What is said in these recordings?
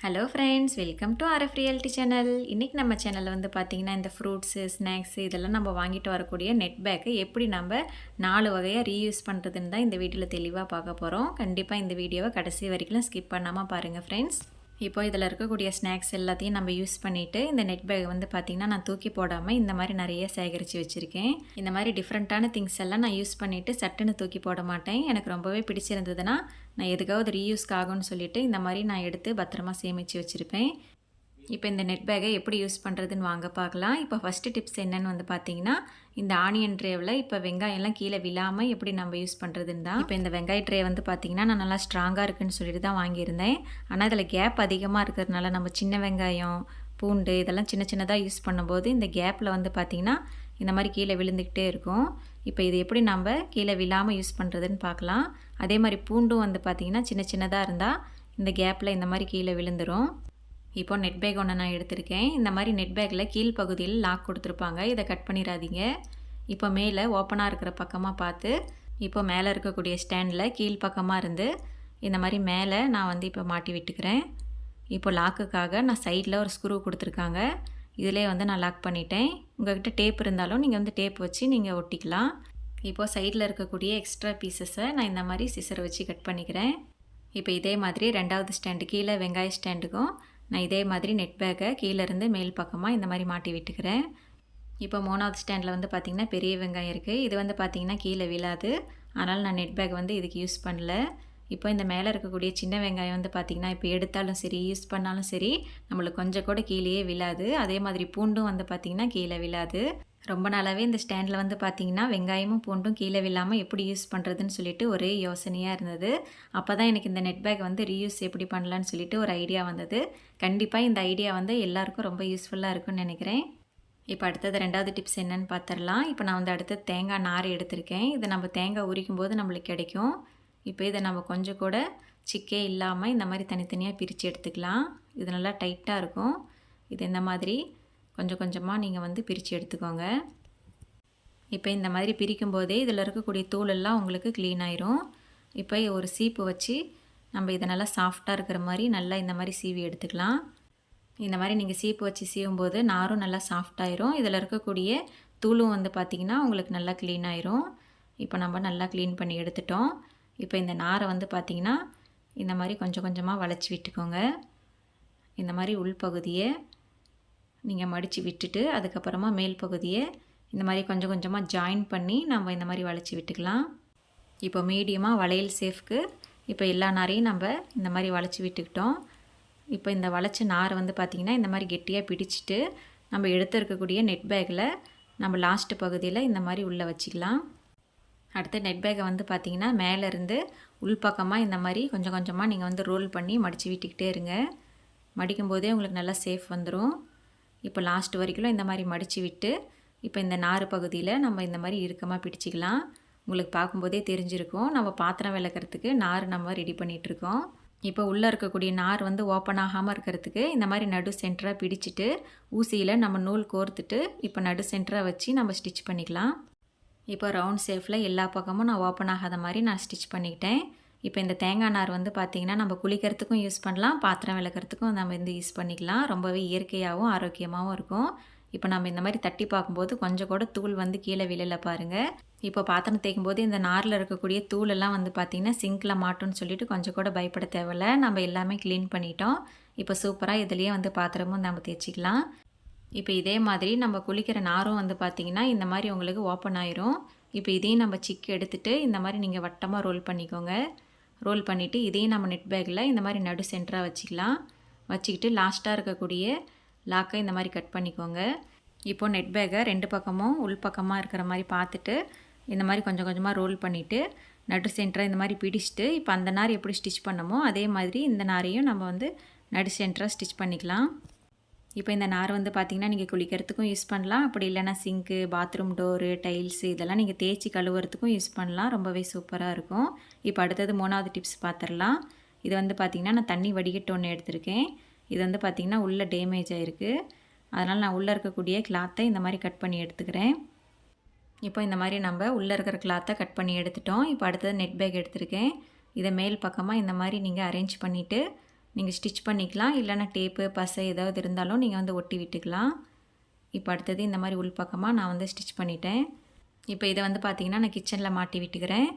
Hello friends welcome to RF reality channel இன்றைக்கி நம்ம சேனலில் வந்து பார்த்திங்கன்னா இந்த ஃப்ரூட்ஸு ஸ்நாக்ஸு இதெல்லாம் நம்ம வாங்கிட்டு வரக்கூடிய நெட் பேக்கை எப்படி நம்ம நாலு வகையாக ரீயூஸ் பண்ணுறதுன்னு தான் இந்த வீடியோவில் தெளிவாக பார்க்க போகிறோம் கண்டிப்பாக இந்த வீடியோவை கடைசி வரைக்கும் ஸ்கிப் பண்ணாமல் பாருங்கள் ஃப்ரெண்ட்ஸ் இப்போ இதில் இருக்கக்கூடிய ஸ்நாக்ஸ் எல்லாத்தையும் நம்ம யூஸ் பண்ணிவிட்டு இந்த நெட் பேக் வந்து பார்த்திங்கன்னா நான் தூக்கி போடாமல் இந்த மாதிரி நிறைய சேகரித்து வச்சுருக்கேன். இந்த மாதிரி டிஃப்ரெண்ட்டான திங்ஸ் எல்லாம் நான் யூஸ் பண்ணிவிட்டு சட்டுன்னு தூக்கி போட மாட்டேன். எனக்கு ரொம்பவே பிடிச்சிருந்ததுன்னா நான் எதுக்காவது ரீயூஸ்க்கு ஆகும்னு சொல்லிவிட்டு இந்த மாதிரி நான் எடுத்து பத்திரமா சேமித்து வச்சுருப்பேன். இப்போ இந்த நெட் பேக்கை எப்படி யூஸ் பண்ணுறதுன்னு வாங்க பார்க்கலாம். இப்போ ஃபஸ்ட்டு டிப்ஸ் என்னன்னு வந்து பார்த்தீங்கன்னா இந்த ஆனியன் ட்ரேவில் இப்போ வெங்காயம்லாம் கீழே விழாமல் எப்படி நம்ம யூஸ் பண்ணுறதுன்னு தான். இப்போ இந்த வெங்காய ட்ரே வந்து பார்த்திங்கன்னா நான் நல்லா ஸ்ட்ராங்காக இருக்குன்னு சொல்லிட்டு தான் வாங்கியிருந்தேன். ஆனால் இதில் கேப் அதிகமாக இருக்கிறதுனால நம்ம சின்ன வெங்காயம் பூண்டு இதெல்லாம் சின்ன சின்னதாக யூஸ் பண்ணும்போது இந்த கேப்பில் வந்து பார்த்திங்கன்னா இந்த மாதிரி கீழே விழுந்துக்கிட்டே இருக்கும். இப்போ இது எப்படி நம்ம கீழே விழாமல் யூஸ் பண்ணுறதுன்னு பார்க்கலாம். அதே மாதிரி பூண்டும் வந்து பார்த்திங்கன்னா சின்ன சின்னதாக இருந்தால் இந்த கேப்பில் இந்த மாதிரி கீழே விழுந்துடும் இப்போ நெட் பேக் ஒன்று நான் எடுத்திருக்கேன். இந்த மாதிரி நெட் பேக்கில் கீழ் பகுதியில் லாக் கொடுத்துருப்பாங்க. இதை கட் பண்ணிடாதீங்க. இப்போ மேலே ஓப்பனாக இருக்கிற பக்கமாக பார்த்து இப்போ மேலே இருக்கக்கூடிய ஸ்டாண்டில் கீழ் பக்கமாக இருந்து இந்த மாதிரி மேலே நான் வந்து இப்போ மாட்டி விட்டுக்கிறேன். இப்போ லாக்குக்காக நான் சைடில் ஒரு ஸ்க்ரூ கொடுத்துருக்காங்க. இதிலே வந்து நான் லாக் பண்ணிட்டேன். உங்கள்கிட்ட டேப் இருந்தாலும் நீங்கள் வந்து டேப் வச்சு நீங்கள் ஒட்டிக்கலாம். இப்போது சைடில் இருக்கக்கூடிய எக்ஸ்ட்ரா பீசஸை நான் இந்த மாதிரி சிசரை வச்சு கட் பண்ணிக்கிறேன். இப்போ இதே மாதிரி ரெண்டாவது ஸ்டாண்டு கீழே வெங்காய ஸ்டாண்டுக்கும் நான் இதே மாதிரி நெட் பேக்கை கீழேருந்து மேல் பக்கமாக இந்த மாதிரி மாட்டி விட்டுக்கிறேன். இப்போ மூணாவது ஸ்டாண்டில் வந்து பார்த்திங்கன்னா பெரிய வெங்காயம் இருக்குது இது வந்து பார்த்திங்கன்னா கீழே விழாது. அதனால் நான் நெட் பேக் வந்து இதுக்கு யூஸ் பண்ணல. இப்போ இந்த மேலே இருக்கக்கூடிய சின்ன வெங்காயம் வந்து பார்த்திங்கன்னா இப்போ எடுத்தாலும் சரி யூஸ் பண்ணாலும் சரி நம்மளுக்கு கொஞ்சம் கூட கீழேயே விழாது. அதே மாதிரி பூண்டும் வந்து பார்த்திங்கன்னா கீழே விழாது. ரொம்ப நாளாகவே இந்த ஸ்டாண்டில் வந்து பார்த்திங்கன்னா வெங்காயமும் பூண்டும் கீழே விழாமல் எப்படி யூஸ் பண்ணுறதுன்னு சொல்லிட்டு ஒரே யோசனையாக இருந்தது. அப்போ தான் எனக்கு இந்த நெட் பேக் வந்து ரீயூஸ் எப்படி பண்ணலான்னு சொல்லிட்டு ஒரு ஐடியா வந்தது. கண்டிப்பாக இந்த ஐடியா வந்து எல்லாருக்கும் ரொம்ப யூஸ்ஃபுல்லாக இருக்கும்னு நினைக்கிறேன். இப்போ அடுத்தது ரெண்டாவது டிப்ஸ் என்னன்னு பார்த்துடலாம் இப்போ நான் வந்து அடுத்து தேங்காய் நார் எடுத்திருக்கேன். இதை நம்ம தேங்காய் உரிக்கும் போது நம்மளுக்கு கிடைக்கும். இப்போ இதை நம்ம கொஞ்சம் கூட சிக்கே இல்லாமல் இந்த மாதிரி தனித்தனியாக பிரித்து எடுத்துக்கலாம். இது நல்லா டைட்டாக இருக்கும். இது இந்த மாதிரி கொஞ்சம் கொஞ்சமாக நீங்கள் வந்து பிரித்து எடுத்துக்கோங்க. இப்போ இந்த மாதிரி பிரிக்கும் போதே இதில் இருக்கக்கூடிய தூளெல்லாம் உங்களுக்கு க்ளீன் ஆயிரும். இப்போ ஒரு சீப்பு வச்சு நம்ம இதை நல்லா சாஃப்டாக இருக்கிற மாதிரி நல்லா இந்த மாதிரி சீவி எடுத்துக்கலாம். இந்த மாதிரி நீங்கள் சீப்பு வச்சு சீவும் போது நாரும் நல்லா சாஃப்டாயிரும் இதில் இருக்கக்கூடிய தூளும் வந்து பார்த்திங்கன்னா உங்களுக்கு நல்லா க்ளீன் ஆயிரும். இப்போ நம்ம நல்லா க்ளீன் பண்ணி எடுத்துட்டோம். இப்போ இந்த நாரை வந்து பார்த்திங்கன்னா இந்த மாதிரி கொஞ்சம் கொஞ்சமாக வளைச்சி விட்டுக்கோங்க. இந்த மாதிரி உள்பகுதியை நீங்கள் மடித்து விட்டுட்டு அதுக்கப்புறமா மேல் பகுதியை இந்த மாதிரி கொஞ்சம் கொஞ்சமாக ஜாயின் பண்ணி நம்ம இந்த மாதிரி வளைச்சி விட்டுக்கலாம். இப்போ மீடியமாக வளையல் சேஃப்க்கு இப்போ எல்லா நாரையும் நம்ம இந்த மாதிரி வளைச்சி விட்டுக்கிட்டோம். இப்போ இந்த வளைச்ச நாரை வந்து பார்த்திங்கன்னா இந்த மாதிரி கெட்டியாக பிடிச்சிட்டு நம்ம எடுத்து இருக்கக்கூடிய நெட் பேக்கில் நம்ம லாஸ்ட்டு பகுதியில் இந்த மாதிரி உள்ளே வச்சுக்கலாம். அடுத்து நெட் பேக்கை வந்து பார்த்திங்கன்னா மேலேருந்து உள்பக்கமாக இந்த மாதிரி கொஞ்சம் கொஞ்சமாக நீங்கள் வந்து ரோல் பண்ணி மடித்து விட்டுக்கிட்டே இருங்க. மடிக்கும் போதே உங்களுக்கு நல்லா சேஃப் வந்துடும் இப்போ லாஸ்ட் வரைக்கும் இந்த மாதிரி மடித்து விட்டு இப்போ இந்த நார் பகுதியில் நம்ம இந்த மாதிரி இறுக்கமாக பிடிச்சிக்கலாம். உங்களுக்கு பார்க்கும்போதே தெரிஞ்சிருக்கும். நம்ம பாத்திரம் விளக்குறதுக்கு நார் நம்ம ரெடி பண்ணிகிட்ருக்கோம் இப்போ உள்ளே இருக்கக்கூடிய நார் வந்து ஓப்பன் ஆகாமல் இருக்கிறதுக்கு இந்த மாதிரி நடு சென்டராக பிடிச்சிட்டு ஊசியில் நம்ம நூல் கோர்த்துட்டு இப்போ நடு சென்டராக வச்சு நம்ம ஸ்டிச் பண்ணிக்கலாம். இப்போ ரவுண்ட் ஷேஃபில் எல்லா பக்கமும் நான் ஓப்பன் ஆகாத மாதிரி நான் ஸ்டிச் பண்ணிக்கிட்டேன். இப்போ இந்த தேங்காய் நார் வந்து பார்த்திங்கன்னா நம்ம குளிக்கிறதுக்கும் யூஸ் பண்ணலாம் பாத்திரம் விளக்குறதுக்கும் நம்ம வந்து யூஸ் பண்ணிக்கலாம். ரொம்பவே இயற்கையாகவும் ஆரோக்கியமாகவும் இருக்கும். இப்போ நம்ம இந்த மாதிரி தட்டி பார்க்கும்போது கொஞ்சம் கூட தூள் வந்து கீழே விழல பாருங்கள் இப்போ பாத்திரம் தேய்க்கும் போது இந்த நாரில் இருக்கக்கூடிய தூளெல்லாம் வந்து பார்த்திங்கன்னா சிங்கில் மாட்டோம்னு சொல்லிட்டு கொஞ்சம் கூட பயப்பட தேவையில்ல. நம்ம எல்லாமே க்ளீன் பண்ணிட்டோம். இப்போ சூப்பராக இதுலேயே வந்து பாத்திரமும் நம்ம தேய்ச்சிக்கலாம். இப்போ இதே மாதிரி நம்ம குளிக்கிற நாரும் வந்து பார்த்திங்கன்னா இந்த மாதிரி உங்களுக்கு ஓப்பன் ஆயிரும். இப்போ இதையும் நம்ம சிக்கு எடுத்துகிட்டு இந்த மாதிரி நீங்கள் வட்டமாக ரோல் பண்ணிக்கோங்க. ரோல் பண்ணிவிட்டு இதையும் நம்ம நெட் பேக்கில் இந்த மாதிரி நடு சென்டராக வச்சுக்கலாம். வச்சுக்கிட்டு லாஸ்ட்டாக இருக்கக்கூடிய லாக்கை இந்த மாதிரி கட் பண்ணிக்கோங்க. இப்போது நெட் பேக்கை ரெண்டு பக்கமும் உள் பக்கமாக இருக்கிற மாதிரி பார்த்துட்டு இந்த மாதிரி கொஞ்சம் கொஞ்சமாக ரோல் பண்ணிவிட்டு நடு சென்டராக இந்த மாதிரி பிடிச்சிட்டு இப்போ அந்த நார் எப்படி ஸ்டிச் பண்ணமோ அதே மாதிரி இந்த நாரையும் நம்ம வந்து நடு சென்டராக ஸ்டிச் பண்ணிக்கலாம். இப்போ இந்த நார் வந்து பார்த்திங்கன்னா நீங்கள் குளிக்கிறதுக்கும் யூஸ் பண்ணலாம். அப்படி இல்லைனா சிங்க்கு பாத்ரூம் டோரு டைல்ஸு இதெல்லாம் நீங்கள் தேய்ச்சி கழுவுறதுக்கும் யூஸ் பண்ணலாம். ரொம்பவே சூப்பராக இருக்கும். இப்போ அடுத்தது மூணாவது டிப்ஸ் பார்த்துடலாம் இது வந்து பார்த்திங்கன்னா நான் தண்ணி வடிகட்டு ஒன்று எடுத்திருக்கேன். இது வந்து பார்த்திங்கன்னா உள்ளே டேமேஜ் ஆகிருக்கு அதனால் நான் உள்ளே இருக்கக்கூடிய கிளாத்தை இந்த மாதிரி கட் பண்ணி எடுத்துக்கிறேன். இப்போ இந்த மாதிரி நம்ம உள்ளே இருக்கிற கிளாத்தை கட் பண்ணி எடுத்துட்டோம். இப்போ அடுத்தது நெட் பேக் எடுத்திருக்கேன். இதை மேல் பக்கமாக இந்த மாதிரி நீங்கள் அரேஞ்ச் பண்ணிவிட்டு நீங்கள் ஸ்டிச் பண்ணிக்கலாம். இல்லைன்னா டேப்பு பசை ஏதாவது இருந்தாலும் நீங்கள் வந்து ஒட்டி விட்டுக்கலாம். இப்போ அடுத்தது இந்த மாதிரி உள்பக்கமாக நான் வந்து ஸ்டிச் பண்ணிட்டேன். இப்போ இதை வந்து பார்த்திங்கன்னா நான் கிச்சனில் மாட்டி விட்டுக்கிறேன்.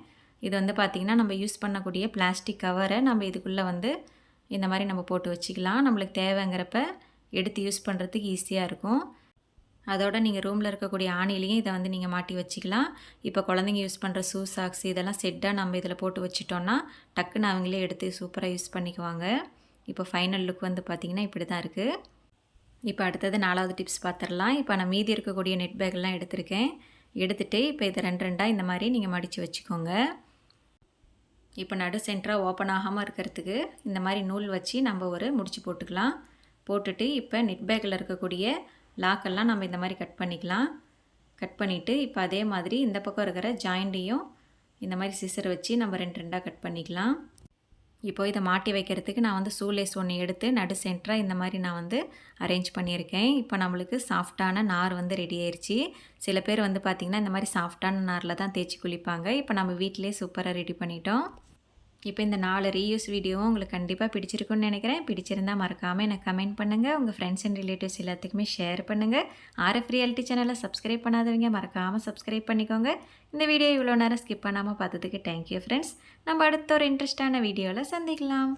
இது வந்து பார்த்திங்கன்னா நம்ம யூஸ் பண்ணக்கூடிய பிளாஸ்டிக் கவரை நம்ம இதுக்குள்ளே வந்து இந்த மாதிரி நம்ம போட்டு வச்சுக்கலாம். நம்மளுக்கு தேவைங்கிறப்ப எடுத்து யூஸ் பண்ணுறதுக்கு ஈஸியாக இருக்கும். அதோட நீங்கள் ரூமில் இருக்கக்கூடிய ஆணிலையும் இதை வந்து நீங்கள் மாட்டி வச்சுக்கலாம். இப்போ குழந்தைங்க யூஸ் பண்ணுற ஷூ சாக்ஸ் இதெல்லாம் செட்டாக நம்ம இதில் போட்டு வச்சிட்டோன்னா டக்குன்னு அவங்களே எடுத்து சூப்பராக யூஸ் பண்ணிக்குவாங்க. இப்போ ஃபைனல் லுக் வந்து பார்த்திங்கன்னா இப்படி தான் இருக்குது இப்போ அடுத்தது நாலாவது டிப்ஸ் பார்த்துடலாம். இப்போ நான் மீதி இருக்கக்கூடிய நெட் பேக்லாம் எடுத்திருக்கேன். எடுத்துகிட்டு இப்போ இதை ரெண்டு ரெண்டாக இந்த மாதிரி நீங்கள் மடித்து வச்சுக்கோங்க. இப்போ நடு சென்டராக ஓப்பன் ஆகாமல் இருக்கிறதுக்கு இந்த மாதிரி நூல் வச்சு நம்ம ஒரு முடிச்சு போட்டுக்கலாம். போட்டுட்டு இப்போ நெட் பேக்கில் இருக்கக்கூடிய லாக்கெல்லாம் நம்ம இந்த மாதிரி கட் பண்ணிக்கலாம். கட் பண்ணிவிட்டு இப்போ அதே மாதிரி இந்த பக்கம் இருக்கிற ஜாயிண்ட்டையும் இந்த மாதிரி சிசர் வச்சு நம்ம ரெண்டு ரெண்டாக கட் பண்ணிக்கலாம். இப்போ இதை மாட்டி வைக்கிறதுக்கு நான் வந்து சூலேஸ் ஒன்று எடுத்து நடு சென்டராக இந்த மாதிரி நான் வந்து அரேஞ்ச் பண்ணியிருக்கேன். இப்போ நம்மளுக்கு சாஃப்டான நார் வந்து ரெடி ஆயிடுச்சு சில பேர் வந்து பார்த்திங்கன்னா இந்த மாதிரி சாஃப்டான நாரில் தான் தேய்ச்சி குளிப்பாங்க. இப்போ நம்ம வீட்டிலே சூப்பராக ரெடி பண்ணிட்டோம். இப்போ இந்த நாலு ரீயூஸ் வீடியோவும் உங்களுக்கு கண்டிப்பாக பிடிச்சிருக்குன்னு நினைக்கிறேன். பிடிச்சிருந்தால் மறக்காமல் எனக்கு கமெண்ட் பண்ணுங்கள் உங்கள் ஃப்ரெண்ட்ஸ் அண்ட் ரிலேட்டிவ்ஸ் எல்லாத்துக்குமே ஷேர் பண்ணுங்கள் ஆர்எஃப் ரியாலிட்டி சேனலை சப்ஸ்கிரைப் பண்ணாதவங்க மறக்காமல் சப்ஸ்கிரைப் பண்ணிக்கோங்க. இந்த வீடியோ இவ்வளோ நேரம் ஸ்கிப் பண்ணாமல் பார்த்ததுக்கு தேங்க்யூ ஃப்ரெண்ட்ஸ் நம்ம அடுத்த ஒரு இன்ட்ரெஸ்டான வீடியோவில் சந்திக்கலாம்.